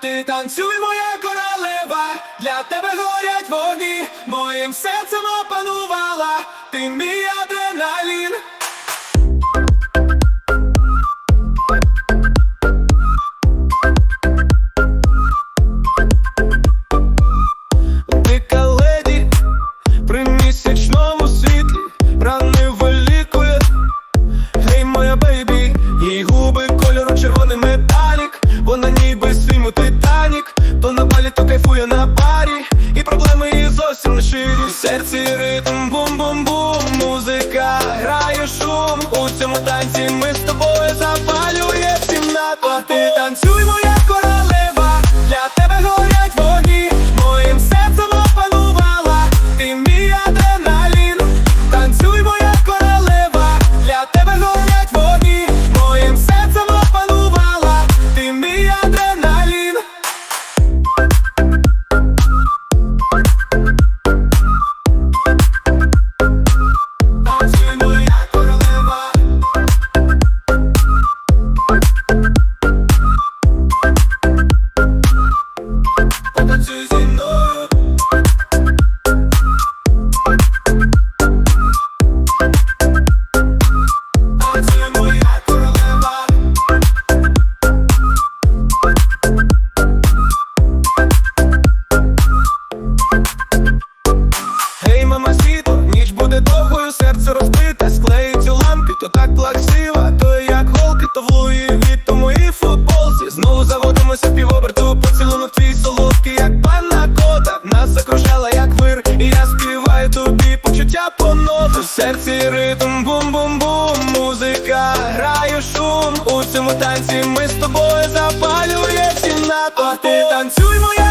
ти танцюй, моя королева, для тебе горять вогні, моїм серцем опанувала, ти мій адреналін. Її ширі серці ритм бум-бум-бум Музика грає шум. У цьому танці ми так то як голки, то в Луї від то футболці. Знову заводимося півоберту, поцілунок твій солодкий, як панна кота. Нас закружала, як вир, і я співаю тобі почуття по ноту. В серці ритм бум-бум-бум, музика грає шум. У цьому танці ми з тобою запалює всі НАТО. Ти танцюй, моя